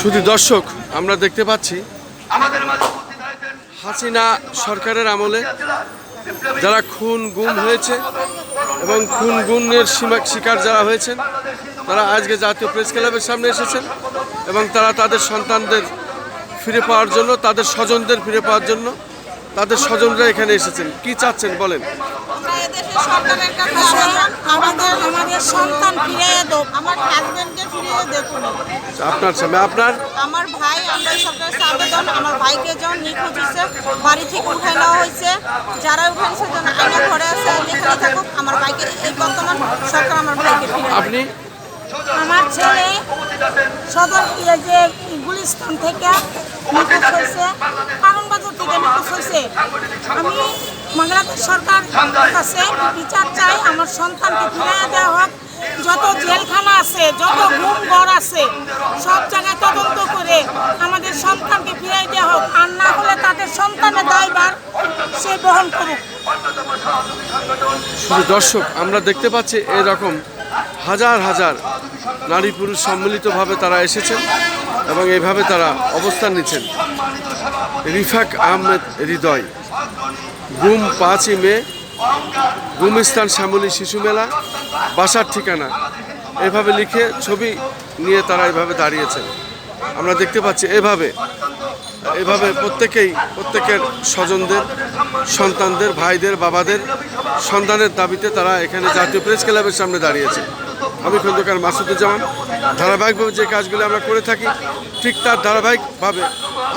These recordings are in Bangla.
শুধু দর্শক, আমরা দেখতে পাচ্ছি হাসিনা সরকারের আমলে যারা খুন গুম হয়েছে এবং খুন গুমের শিকার যারা হয়েছেন, তারা আজকে জাতীয় প্রেস ক্লাবের সামনে এসেছেন এবং তারা তাদের সন্তানদের ফিরে পাওয়ার জন্য, তাদের স্বজনদের ফিরে পাওয়ার জন্য তাদের স্বজনরা এখানে এসেছেন। কি চাচ্ছেন বলেন? আমাদের আমাদের সন্তান দেব। আমার হাজবেন্ডকে ফিরিয়ে দেখুন। আপনার সামনে আপনার? আমার ভাই আমরা সরকারের আবেদন আমার ভাইকে যখন নিখোঁজ হয়েছে বাড়ি থেকে উঠাই নেওয়া হয়েছে যারা উঠাইছে যেন আইনা ঘরে আছে যেখানে থাকুক আমার ভাইকে এই বর্তমান সরকার আমার ভাইকে ফিরিয়ে আপনি? আমার ছেলে সদর ইয়ে যে গুলিস্তান থেকে নিখোঁজ হয়েছে কারণবাজার থেকে নিখোঁজ হয়েছে। আমি বাংলাদেশ সরকার কাছে বিচার চাই আমার সন্তানকে ফিরিয়ে দেওয়া হোক যত জেলখানা আছে, যত ঘুম ঘর আছে, সব জায়গায় তদন্ত করে আমাদের সন্তানকে ফিরিয়ে দেওয়া হোক। আর না হলে তাদের সন্তানের দায়ভার সে বহন করুক। শুধু দর্শক, আমরা দেখতে পাচ্ছি এরকম হাজার হাজার নারী পুরুষ সম্মিলিতভাবে তারা এসেছেন এবং এইভাবে তারা অবস্থান নিচ্ছেন। রিফাক আহমেদ হৃদয়। গুম পাঁচই মে গুমিস্তান শ্যামলী শিশু মেলা, বাসার ঠিকানা। এভাবে লিখে ছবি নিয়ে তারা এভাবে দাঁড়িয়েছেন। আমরা দেখতে পাচ্ছি এভাবে এভাবে প্রত্যেকেই, প্রত্যেকের স্বজনদের, সন্তানদের, ভাইদের, বাবাদের সন্তানের দাবিতে তারা এখানে জাতীয় প্রেস ক্লাবের সামনে দাঁড়িয়েছে। আমি খন্দকার মাসুদুজ্জামান, ধারাবাহিকভাবে যে কাজগুলো আমরা করে থাকি, ঠিক তার ধারাবাহিকভাবে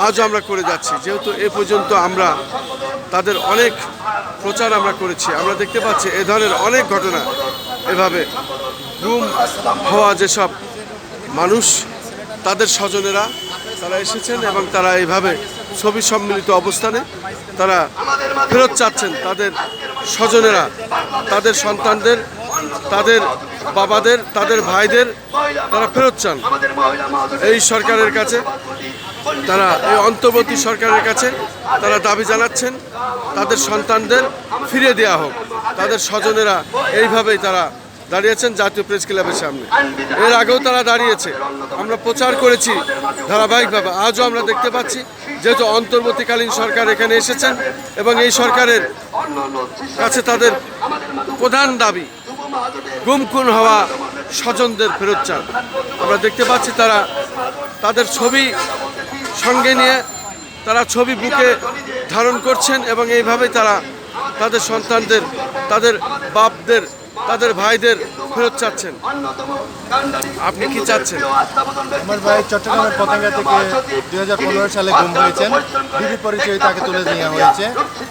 আজও আমরা করে যাচ্ছি। যেহেতু এ পর্যন্ত আমরা তাদের অনেক প্রচার আমরা করেছি। আমরা দেখতে পাচ্ছি এ ধরনের অনেক ঘটনা এভাবে গুম হওয়া যেসব মানুষ, তাদের স্বজনেরা, তারা এসেছেন এবং তারা এইভাবে ছবি সম্মিলিত অবস্থানে তারা ফেরত চাচ্ছেন। তাদের স্বজনেরা, তাদের সন্তানদের তাদের বাবাদের, তাদের ভাইদের তারা ফেরত চান। এই সরকারের কাছে, তারা এই অন্তর্বর্তী সরকারের কাছে তারা দাবি জানাচ্ছেন, তাদের সন্তানদের ফিরিয়ে দেওয়া হোক। তাদের স্বজনেরা এইভাবেই তারা দাঁড়িয়েছেন জাতীয় প্রেস ক্লাবের সামনে। এর আগেও তারা দাঁড়িয়েছে। আমরা প্রচার করেছি ধারাবাহিকভাবে। আজও আমরা দেখতে পাচ্ছি যেহেতু অন্তর্বর্তীকালীন সরকার এখানে এসেছেন এবং এই সরকারের কাছে তাদের প্রধান দাবি গুম খুন হওয়া স্বজনদের ফেরত চান। আমরা দেখতে পাচ্ছি তারা তাদের ছবি সঙ্গে নিয়ে তারা ছবি বুকে ধারণ করছেন এবং এইভাবেই তারা তাদের সন্তানদের, তাদের বাপদের, তাদের ভাইদের ফেরত চাচ্ছেন। আপনি কি চাচ্ছেন? আমার ভাই চট্টগ্রামের পতেঙ্গা থেকে দুই হাজার পনেরো সালে গুম হয়েছেন। ডিবি পরিচয় তাকে তুলে নেওয়া হয়েছে।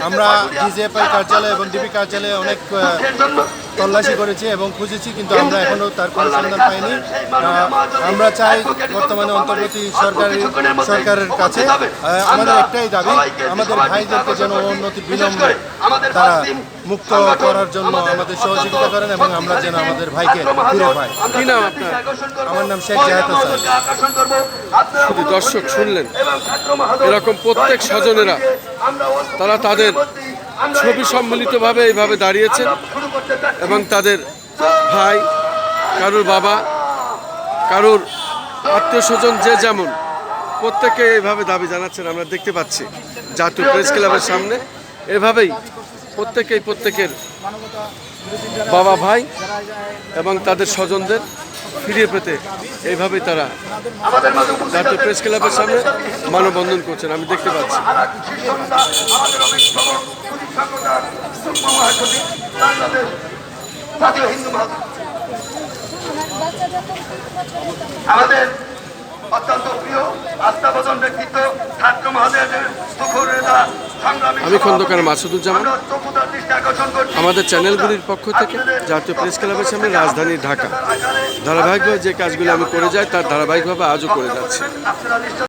আমরা ডিজিএফআই কার্যালয় এবং ডিবি কার্যালয়ে অনেক তল্লাশি করেছি এবং খুঁজেছি কিন্তু আমরা এখনও তার কোনো সন্ধান পাইনি। আমরা চাই বর্তমানে অন্তর্বর্তী সরকারি সরকারের কাছে আমাদের একটাই দাবি আমাদের ভাইদেরকে যেন উন্নতি বিলম্বে তারা মুক্ত করার জন্য আমাদের সহযোগিতা করেন এবং আমরা যেন আমাদের ভাইকে ফিরে পাই কি নাম আপনার? আমার নাম শেখ জাহেদ হাসান। শুধু দর্শক শুনলেন। এরকম প্রত্যেক স্বজনেরা তারা তাদের ছবি সম্মিলিতভাবে এইভাবে দাঁড়িয়েছেন। এবং তাদের ভাই, কারোর বাবা, কারোর আত্মীয় স্বজন যে যেমন, প্রত্যেকে এইভাবে দাবি জানাচ্ছেন, আমরা দেখতে পাচ্ছি। জাতীয় প্রেস ক্লাবের সামনে, এভাবেই প্রত্যেকেই প্রত্যেকের বাবা ভাই এবং তাদের স্বজনদের ফিরিয়ে পেতে এইভাবেই তারা জাতীয় প্রেস ক্লাবের সামনে মানববন্ধন করছেন, আমি দেখতে পাচ্ছি। জাতীয় হিন্দু আমাদের অত্যন্ত প্রিয় আস্থাভোজন ব্যক্তিত্ব ছাত্র মহাদেবের সুখর আমি খন্দকার মাসুদুজ্জামান। আমাদের চ্যানেলগুলির পক্ষ থেকে জাতীয় প্রেস ক্লাবের সামনে রাজধানী ঢাকা। ধারাবাহিকভাবে যে কাজগুলো আমি করে যাই তার ধারাবাহিকভাবে আজও করে যাচ্ছি।